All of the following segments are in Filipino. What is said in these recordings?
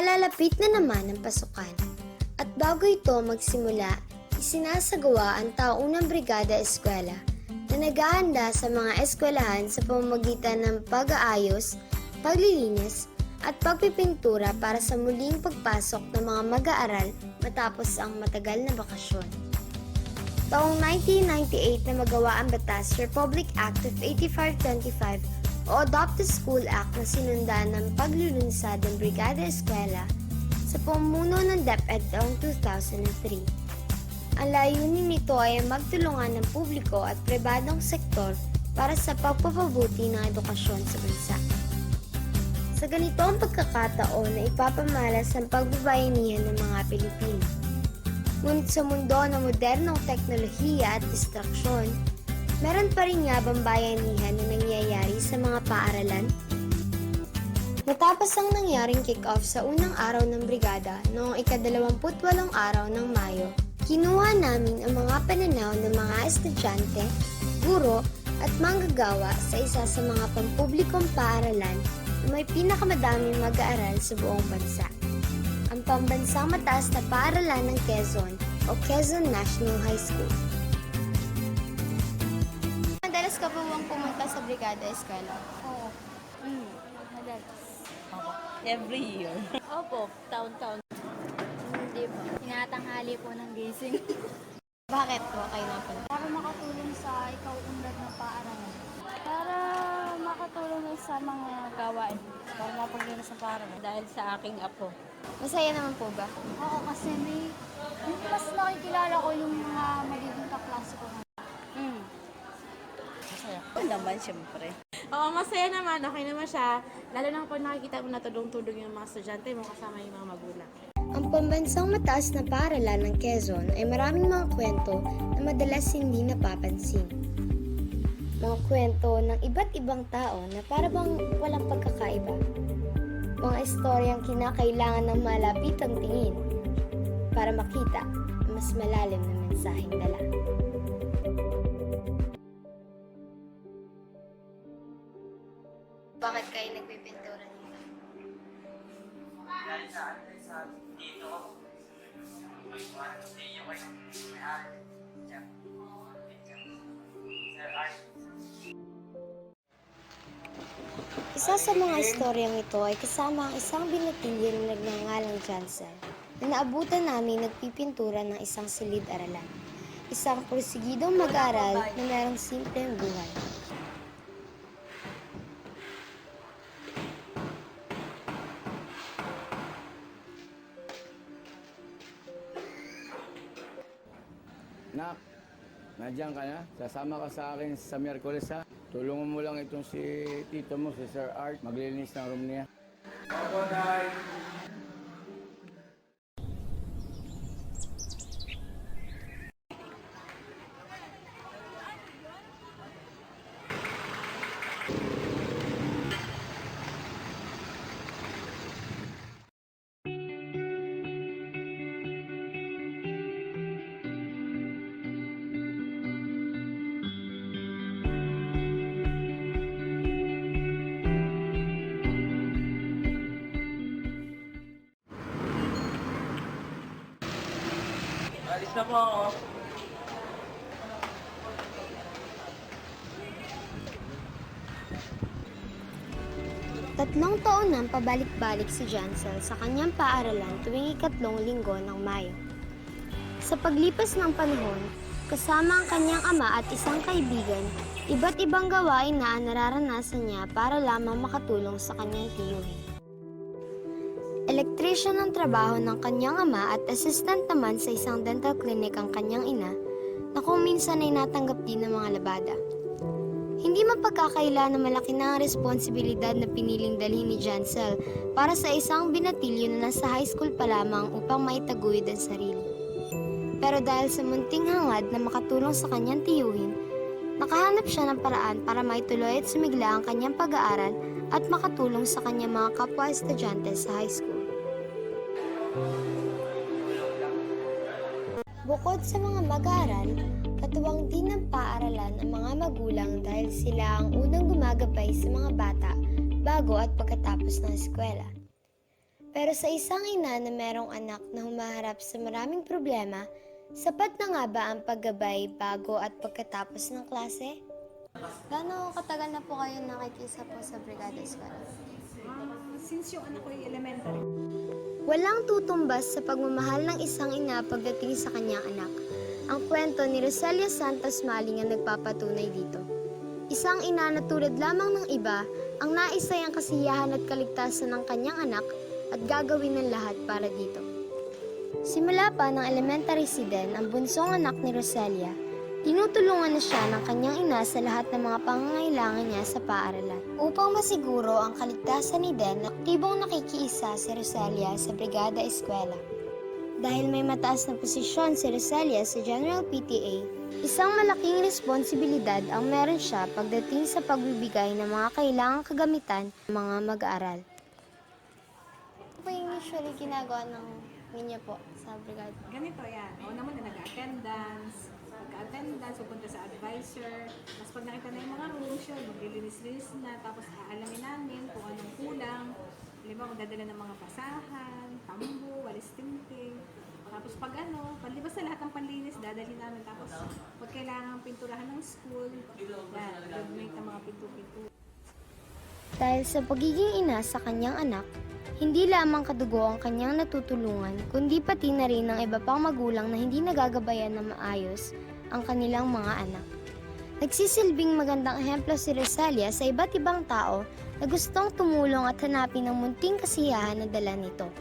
Nalalapit na naman ang pasukan. At bago ito magsimula, isinasagawa ang taunang Brigada Eskwela na naghahanda sa mga eskwelahan sa pamamagitan ng pag-aayos, paglilinis, at pagpipintura para sa muling pagpasok ng mga mag-aaral matapos ang matagal na bakasyon. Taong 1998 na magawa ang batas Republic Act of 8525 o Adopt a School Act na sinundan ng paglulunsad ng Brigada Eskwela sa pumuno ng DepEd taong 2003. Ang layunin nito ay magtulungan ng publiko at pribadong sektor para sa pagpapabuti ng edukasyon sa bansa. Sa ganito ang pagkakataon na ipapamalas ang pagbabayanihan ng mga Pilipino. Ngunit sa mundo ng modernong teknolohiya at distraksyon, meron pa rin nga bang bayanihan na nangyayari sa mga paaralan? Matapos ang nangyaring kick-off sa unang araw ng brigada noong ikadalawamputwalong araw ng Mayo, kinuha namin ang mga pananaw ng mga estudyante, guro at manggagawa sa isa sa mga pampublikong paaralan na may pinakamadaming mag-aaral sa buong bansa ang pambansang mataas na paaralan ng Quezon o Quezon National High School. Brigada Eskwela? Oo. Hmm, madalas. Every year. Opo, taon-taon. Hindi ba? Tinatanghali po ng gising. Bakit po kayo napunta? Para makatulong sa ikaw unlad ng paaralan. Para makatulong sa mga gawain. Para mapaglinis sa para dahil sa aking apo. Masaya naman po ba? Oo, kasi may mas nakikilala ko yung mga magiging kaklase ko. Hmm. Masaya. Oo naman, siyempre. Oo, masaya naman. Okay naman siya. Lalo na pag nakikita mo na tudong-tudong yung mga estudyante mo kasama yung mga magulang. Ang pambansang mataas na paaralan ng Quezon ay maraming mga kwento na madalas hindi napapansin. Mga kwento ng iba't ibang tao na para bang walang pagkakaiba. Mga istoryang kinakailangan ng malapitang tingin para makita ang mas malalim na mensaheng dala. Bakit kayo nagpipintura dito? Isa sa mga istoryang ito ay kasama ang isang binatilyo na nagngangalang Jansen na naabutan namin nagpipintura ng isang silid-aralan. Isang porsigidong mag-aral na merong simpleng buhay. Nak, nandiyan ka na? Sasama ka sa akin sa Miyerkules ha? Tulungan mo lang itong si tito mo, si Sir Art. Maglilinis ng room niya. Alis na po. Tatlong taon nang pabalik-balik si Jansel sa kanyang paaralan tuwing ikatlong linggo ng Mayo. Sa paglipas ng panahon, kasama ang kanyang ama at isang kaibigan, iba't ibang gawain na nararanasan niya para lamang makatulong sa kanyang tiyuhin. Electrician ang trabaho ng kanyang ama at assistant naman sa isang dental clinic ang kanyang ina na kung minsan ay natanggap din ng mga labada. Hindi mapagkakaila na malaki na ang responsibilidad na piniling dalhin ni Jansel para sa isang binatilyo na nasa high school pa lamang upang maitaguyod ang sarili. Pero dahil sa munting hangad na makatulong sa kanyang tiyuhin, nakahanap siya ng paraan para maituloy at sumigla ang kanyang pag-aaral at makatulong sa kanyang mga kapwa estudyante sa high school. Bukod sa mga mag-aaral, katuwang din ng paaralan ang mga magulang dahil sila ang unang gumagabay sa mga bata bago at pagkatapos ng eskwela. Pero sa isang ina na merong anak na humaharap sa maraming problema, sapat na nga ba ang paggabay bago at pagkatapos ng klase? Gano'ng katagal na po kayo nakikisa po sa Brigada Eskwela? Since yung anak ko yung elementary, Walang tutumbas sa pagmamahal ng isang ina pagdating sa kanyang anak. Ang kwento ni Rosalia Santos Maling ang nagpapatunay dito. Isang ina na tulad lamang ng iba, ang naisay ang kasiyahan at kaligtasan ng kanyang anak at gagawin ng lahat para dito. Simula pa ng elementary si Den, ang bunsong anak ni Rosalia, tinutulungan na siya ng kanyang ina sa lahat ng mga pangangailangan niya sa paaralan. Upang masiguro ang kaligtasan ni Den, aktibong nakikiisa si Rosalia sa Brigada Eskwela. Dahil may mataas na posisyon si Rosalia sa General PTA, isang malaking responsibilidad ang meron siya pagdating sa pagbibigay ng mga kailangang kagamitan ng mga mag-aaral. Ano po yung usually ginagawa ng ninyo po sa brigada? ganito yan. Una muna nag-attendance, pagka-attendance, pupunta sa advisor. Tapos pag nakita na yung mga rooms yun, maglilinis-linis na. Tapos aalamin namin kung anong kulang. Halimbawa, kung dadala ng mga basahan, tambo, walis tinting. Tapos pag ano, palibas sa lahat ng panlinis, dadali namin. Tapos pag kailangan pinturahan ng school, yan, donate ng mga pinto-pinto. Dahil sa pagiging ina sa kanyang anak, hindi lamang kadugo ang kanyang natutulungan, kundi pati na rin ng iba pang magulang na hindi nagagabayan na maayos ang kanilang mga anak. Nagsisilbing magandang ehemplo si Rosalia sa iba't ibang tao na gustong tumulong at hanapin ang munting kasiyahan na dala nito.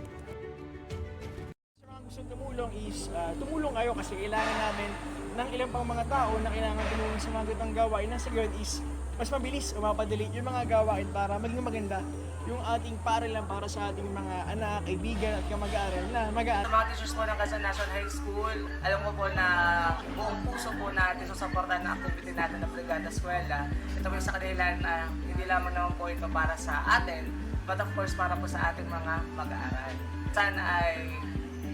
Mga gusto tumulong is ah, tumulong kayo kasi kailangan namin ng ilang pang mga tao na kailangan tumulong sa mga ganitong gawain. Nang sa is mas mabilis o mapadali yung mga gawain para maging maganda yung ating paaralan para sa ating mga anak, kaibigan at kamag-aaral na mag-aaral. Sa mga teachers po ng Quezon National High School, alam ko po na buong puso po natin susuportahan ang activity natin ng Brigada Eskwela. Ito po yung sa kanila na hindi lamang naman po ito para sa atin, but of course para po sa ating mga mag-aaral. Sana ay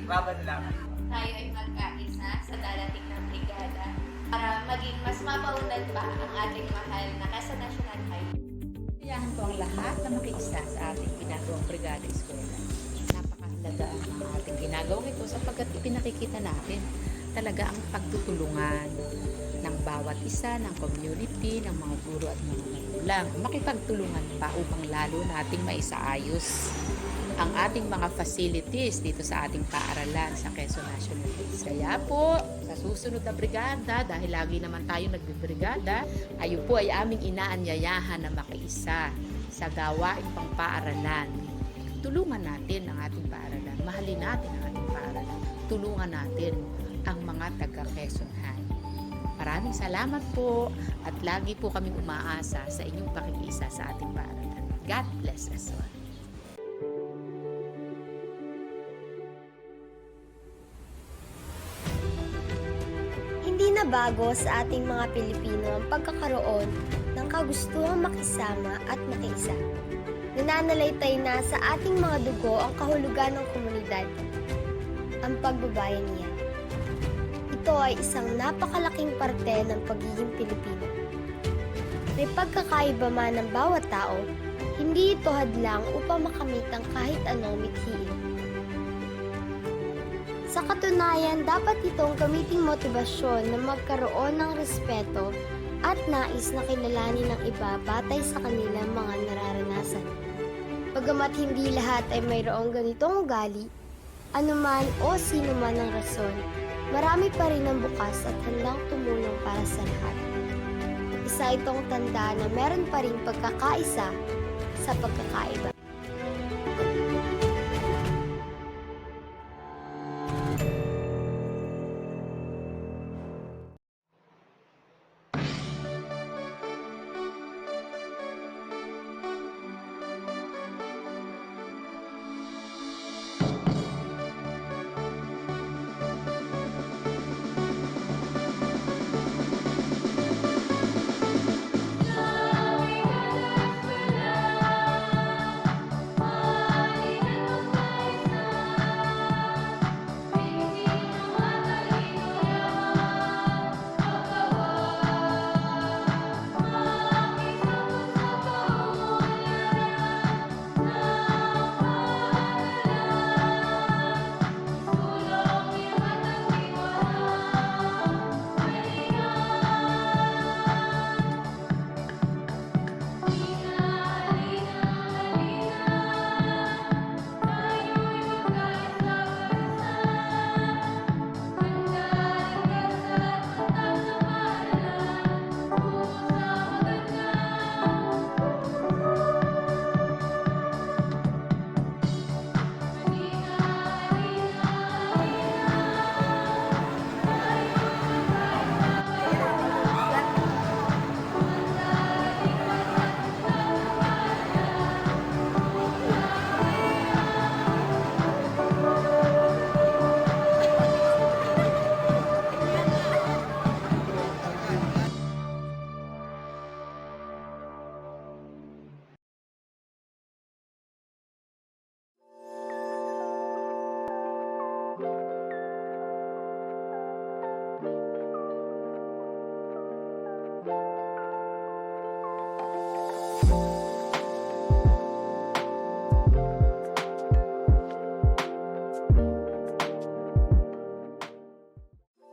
baban lang. tayo ay magkaisa sa darating ng brigada para maging mas mapaunlad pa ang ating mahal na Quezon National High. Kailangan po ang lahat na makiisa sa ating ginagawang brigada eskwela. Napakahalaga ang ating ginagawang ito sapagkat ipinakikita natin talaga ang pagtutulungan ng bawat isa, ng community, ng mga guro at mga magulang. Makipagtulungan pa upang lalo nating maisaayos ang ating mga facilities dito sa ating paaralan sa Quezon National Hills. Kaya po, sa susunod na brigada, dahil lagi naman tayo nagbibrigada, ayo po ay aming inaanyayahan na makiisa sa gawain pang paaralan. Tulungan natin ang ating paaralan. Mahalin natin ang ating paaralan. Tulungan natin ang mga taga Quezon High. Maraming salamat po at lagi po kaming umaasa sa inyong pakikiisa sa ating paaralan. God bless us all. Hindi na bago sa ating mga Pilipino ang pagkakaroon ng kagustuhang makisama at makiisa. Nananalaytay na sa ating mga dugo ang kahulugan ng komunidad, ang pagbabayan niya. Ito ay isang napakalaking parte ng pagiging Pilipino. May pagkakaiba man ng bawat tao, hindi ito hadlang upang makamit ang kahit anong mithiin. Sa katunayan, dapat itong gamiting motibasyon na magkaroon ng respeto at nais na kilalanin ng iba batay sa kanilang mga nararanasan. Bagamat hindi lahat ay mayroong ganitong ugali, anuman o sino man ang rason, marami pa rin ang bukas at handang tumulong para sa lahat. Isa itong tanda na meron pa rin pagkakaisa sa pagkakaiba.